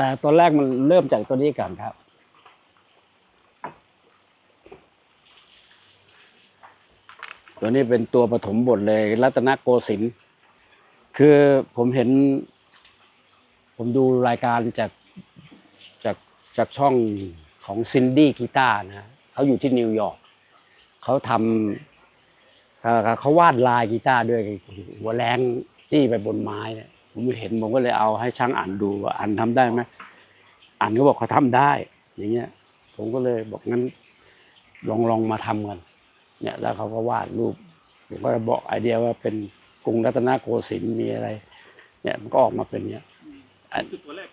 แต่ตอนแรกมันเริ่มจากตัวนี้ก่อนครับ ตัวนี้เป็นตัวปฐมบทเลยรัตนโกสินทร์คือผมเห็น ผมดูรายการจากจากจากช่องของซินดี้กีตาร์นะเขาอยู่ที่นิวยอร์กเขาทำเอ่อเขาวาดลายกีตาร์ด้วยหัวแรงจี้ไปบนไม้เนี่ย ผมเห็นผมก็เลยเอาให้ช่างอ่านดูว่าอ่านทำได้ไหมอ่านก็บอกเขาทำได้ อย่างเงี้ย ผมก็เลยบอกงั้น ลองลองมาทำกันเนี่ย แล้วเขาก็วาดรูป ผมก็บอกไอเดียว่าเป็นกรุงรัตนโกสินทร์มีอะไร เนี่ยมันก็ออกมาเป็นเนี้ย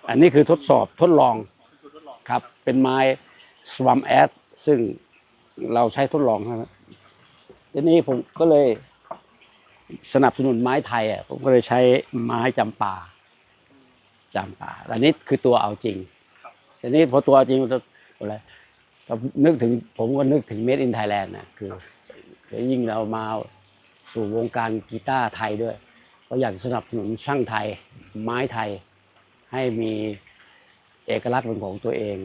อันนี้คือทดสอบทดลองเป็นตัวทดลองครับ เป็นไม้สวัมแอดซึ่งเราใช้ทดลองครับทีนี้ผมก็เลย สนับสนุนไม้ไทยอะผมก็เลยใช้ไม้จำปาจำปาอันนี้คือตัวเอาจริงครับทีนี้พอตัวเอาจริงมันจะอะไรก็นึกถึงผมก็นึกถึง Made in Thailand นะคือแล้วยิ่งเรามาสู่วงการกีตาร์ไทยด้วย ก็อยากสนับสนุนช่างไทย ไม้ไทย ให้มีเอกลักษณ์เป็นของตัวเอง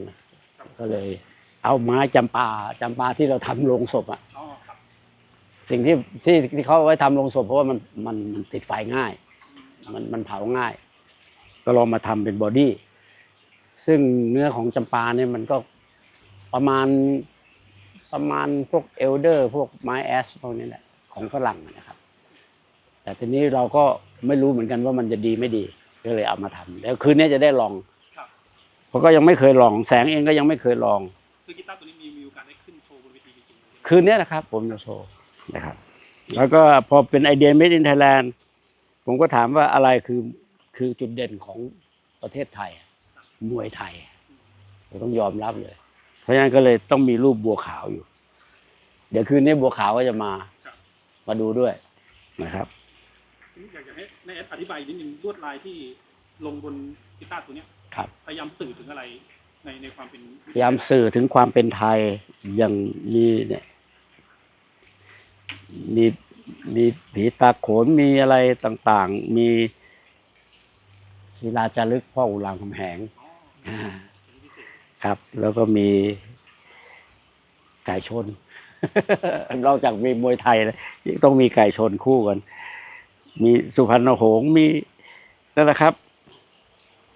ก็เลย เอาไม้จำปาจำปาที่เราทำโลงศพอะอ๋อครับ สิ่งที่ที่ที่เขาเอาไว้ทำโลงศพเพราะว่ามันมันมันติดไฟง่าย มันมันเผาง่าย ก็ลองมาทำเป็นบอดี้ซึ่งเนื้อของจำปาเนี่ยมันก็ประมาณประมาณพวกเอลเดอร์พวกไม้แอสพวกนี้แหละของฝรั่งนะครับ แต่ทีนี้เราก็ไม่รู้เหมือนกันว่ามันจะดีไม่ดีก็เลยเอามาทำแล้วคืนนี้จะได้ลองครับ เพราะก็ยังไม่เคยลอง แสงเองก็ยังไม่เคยลองคือกีตาร์ตัวนี้มีมีโอกาสได้ขึ้นโชว์บนเวทีจริงๆเลยคืนนี้นะครับ ผมจะโชว์ นะครับ แล้วก็พอเป็นไอเดีย Made in Thailand ผมก็ถามว่าอะไรคือคือจุดเด่นของประเทศไทย มวยไทยเราต้องยอมรับเลย เพราะฉะนั้นก็เลยต้องมีรูปบัวขาวอยู่ เดี๋ยวคืนนี้บัวขาวก็จะมาครับมาดูด้วยนะครับทีนี้อยากจะให้นายแอดอธิบายนิดนึงลวดลายที่ลงบนกีตาร์ตัวเนี้ยครับพยายามสื่อถึงอะไรในในความเป็นพยายามสื่อถึงความเป็นไทยอย่างมีเนี่ย มีมีผีตาโขนมีอะไรต่างๆ มีศิลาจารึกพ่ออุรามคำแหงอ๋ออ่าเป็นพิเศษครับ แล้วก็มีไก่ชนนอกจากมีมวยไทยแล้วยังต้องมีไก่ชนคู่กัน มีสุพรรณหงส์มีนั่นแหละครับ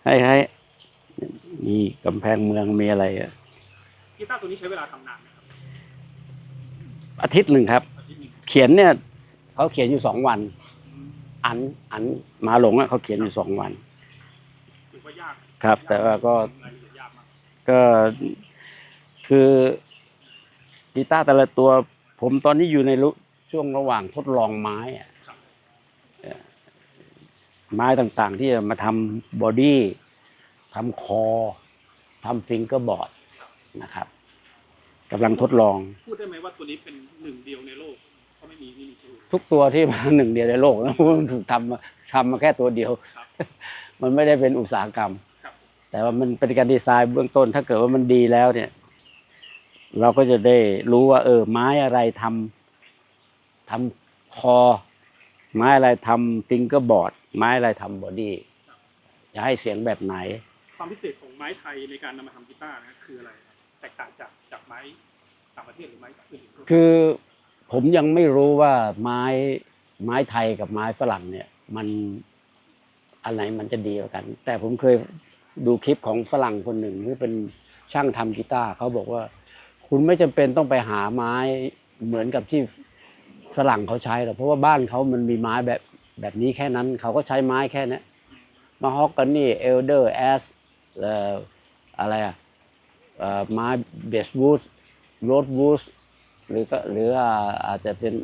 ให้ให้มีกำแพงเมืองมีอะไรอะกีตาร์ตัวนี้ใช้เวลาทำนานไหมครับอาทิตย์หนึ่งครับ ขียนเนี่ยเขาเขียนอยู่สองวัน อันอันมาหลงอะเขาเขียนอยู่สองวันถือว่ายากครับ แต่ว่าก็ก็คือกีตาร์แต่ละตัว ผมตอนนี้อยู่ในช่วงระหว่างทดลองไม้อะไม้ต่างๆ ที่จะมาทำบอดี้ทำคอทำฟิงเกอร์บอร์ดนะครับกำลังทดลอง พูดได้ไหมว่าตัวนี้เป็นหนึ่งเดียวในโลก เพราะไม่มีไม่มีตัวอื่นทุกตัวที่มาหนึ่งเดียวในโลกนะมันถูกทำมาทำมาแค่ตัวเดียวครับมันไม่ได้เป็นอุตสาหกรรมครับแต่ว่ามันเป็นการดีไซน์เบื้องต้น ถ้าเกิดว่ามันดีแล้วเนี่ย เราก็จะได้รู้ว่า เออ ไม้อะไรทำทำคอ ไม้อะไรทำฟิงเกอร์บอร์ด ไม้อะไรทำบอดี้จะให้เสียงแบบไหน ความพิเศษของไม้ไทยในการนำมาทำกีตาร์นะคืออะไรครับแตกต่างจากจากไม้ต่างประเทศหรือไม้อื่นๆคือ ผมยังไม่รู้ว่าไม้ไม้ไทยกับไม้ฝรั่งเนี่ย มันอันไหนมันจะดีกว่ากัน แต่ผมเคยดูคลิปของฝรั่งคนหนึ่งที่เป็นช่างทำกีตาร์เขาบอกว่า คุณไม่จำเป็นต้องไปหาไม้เหมือนกับที่ฝรั่งเขาใช้หรอกเพราะว่าบ้านเขามันมีไม้แบบแบบนี้แค่นั้นเขาก็ใช้ไม้แค่นี้มาฮอกกันนี่เอลเดอร์แอสอะไรอะเอ่อไม้เบสวูดโรดวูด หรือก็หรืออ่าอาจจะเป็น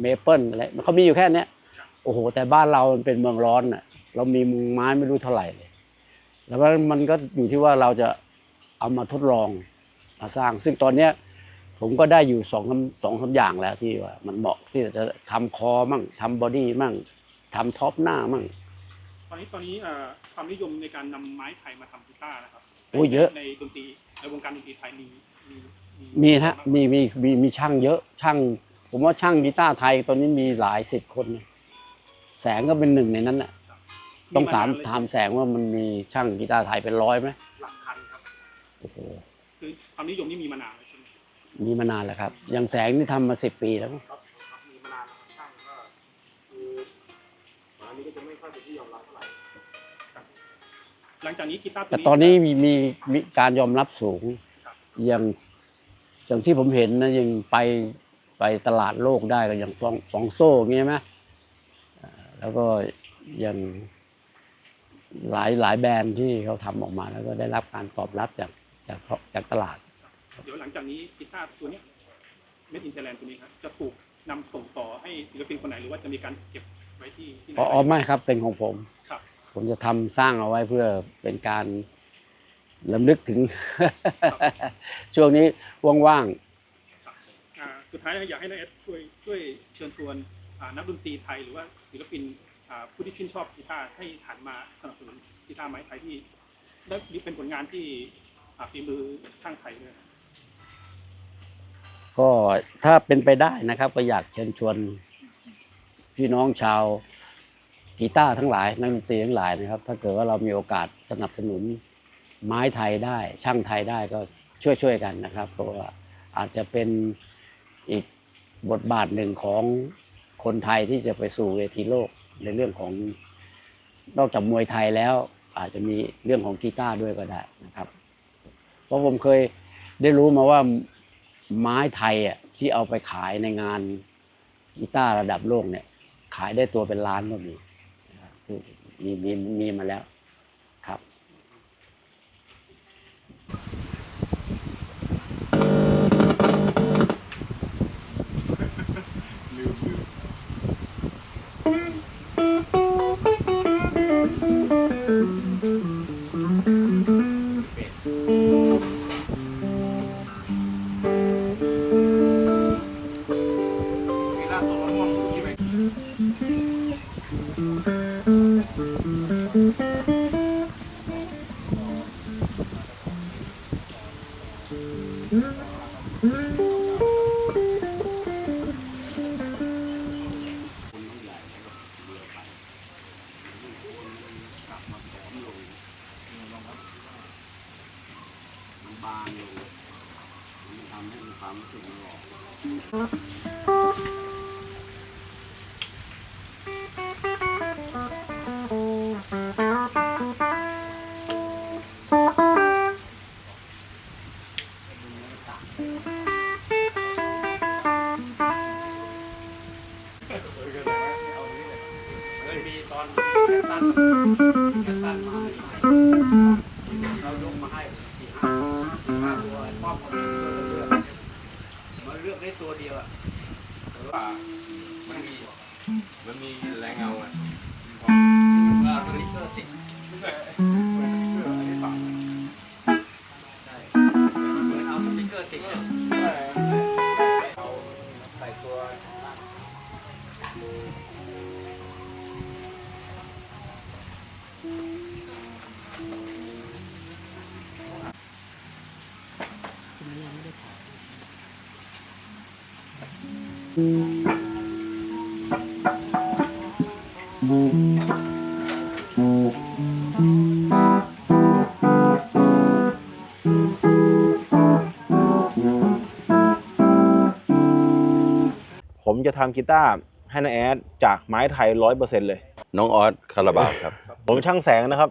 เมเปิลอะไรมันเขามีอยู่แค่เนี้ยโอ้โห แต่บ้านเรามันเป็นเมืองร้อนน่ะ เรามีไม้ไม่รู้เท่าไหร่เลยแล้วมันมันก็อยู่ที่ว่าเราจะเอามาทดลองมาสร้าง ซึ่งตอนเนี้ยผมก็ได้อยู่สองคำสองคำอย่างแล้วที่ว่ามันเหมาะที่จะทำคอมั่งทำบอดี้มั่งทำท็อปหน้ามั่งตอนนี้ตอนนี้เอ่อความนิยมในการนำไม้ไทยมาทำกีตาร์นะครับโอ้ยเยอะในดนตรีในวงการดนตรีไทยมีมี มีฮะมีมีมีมีช่างเยอะช่าง ผมว่าช่างกีตาร์ไทยตอนนี้มีหลายสิบคนนะแสงก็เป็นหนึ่งในนั้นน่ะต้องถามนนเลยถามแสงว่ามันมีช่างกีตาร์ไทยเป็นร้อยไหมอโอ้โหคือความนิยมนี่มีมานานแล้วใช่ไหมมีมานานแล้วครับ อย่างแสงนี่ทำมาสิบปีแล้วมั้งครับครับมีมานานแล้วครับช่างก็คือหมานี้ก็จะไม่ค่อยเป็นที่ยอมรับเท่าไหร่หลังจากนี้กีตาร์ตัวแต่นี้ตอนนี้มีมีมีการยอมรับสูงครับอย่าง อย่างที่ผมเห็นนะยังไปไปตลาดโลกได้ก็อย่างฟองฟองโซ่อย่างเงี้ยไหมอ่าแล้วก็อย่างหลายหลายแบรนด์ที่เขาทำออกมา แล้วก็ได้รับการตอบรับจากจากจากตลาด เดี๋ยวหลังจากนี้กีตาร์ตัวเนี้เมดอินเทอร์แลนด์ตัวนี้ครับจะถูกนำส่งต่อให้ศิลปินคนไหนหรือว่าจะมีการเก็บไว้ที่ที่ไหนอ๋ออ๋อไม่ครับเป็นของผมครับผมจะทำสร้างเอาไว้เพื่อเป็นการ ลำลึกถึง ช่วงนี้ว่างครับอ่าสุดท้ายอยากให้นายเอสช่วยช่วยเชิญชวนอ่านักดนตรีไทยหรือว่าศิลปินอ่าผู้ที่ชื่นชอบกีตาร์ให้หันมาสนับสนุนกีตาร์ไม้ไทยที่และนี่เป็นผลงานที่อ่าฝีมือช่างไทยด้วยๆ ก็ถ้าเป็นไปได้นะครับ ก็อยากเชิญชวนพี่น้องชาวกีตาร์ทั้งหลายนักดนตรีทั้งหลายนะครับ ถ้าเกิดว่าเรามีโอกาสสนับสนุน ไม้ไทยได้ช่างไทยได้ก็ช่วยช่วยๆกันนะครับ เพราะว่าอาจจะเป็นอีกบทบาทหนึ่งของคนไทยที่จะไปสู่เวทีโลกในเรื่องของนอกจากมวยไทยแล้ว อาจจะมีเรื่องของกีตาร์ด้วยก็ได้นะครับ เพราะผมเคยได้รู้มาว่าไม้ไทยอะที่เอาไปขายในงานกีตาร์ระดับโลกเนี่ย ขายได้ตัวเป็นล้านก็มีคือมีมีมีมาแล้ว บางลงมันทำให้มีความรู้สึกหล่อก อนแคปตันแคปตันมาให้เรายกมาให้สี่ห้าสี่ห้าตัวไอ้ป้อมเขาเลือกมาเลือกได้ตัวเดียวอะว่ามันมีมันมีแรงเงาอะสลิกเกอร์ ผมจะทำกีตาร์ให้นาแอดจากไม้ไทยร้อยเปอร์เซ็นต์เลย น้องออสคาราบาวครับ ผมช่างแสงนะครับ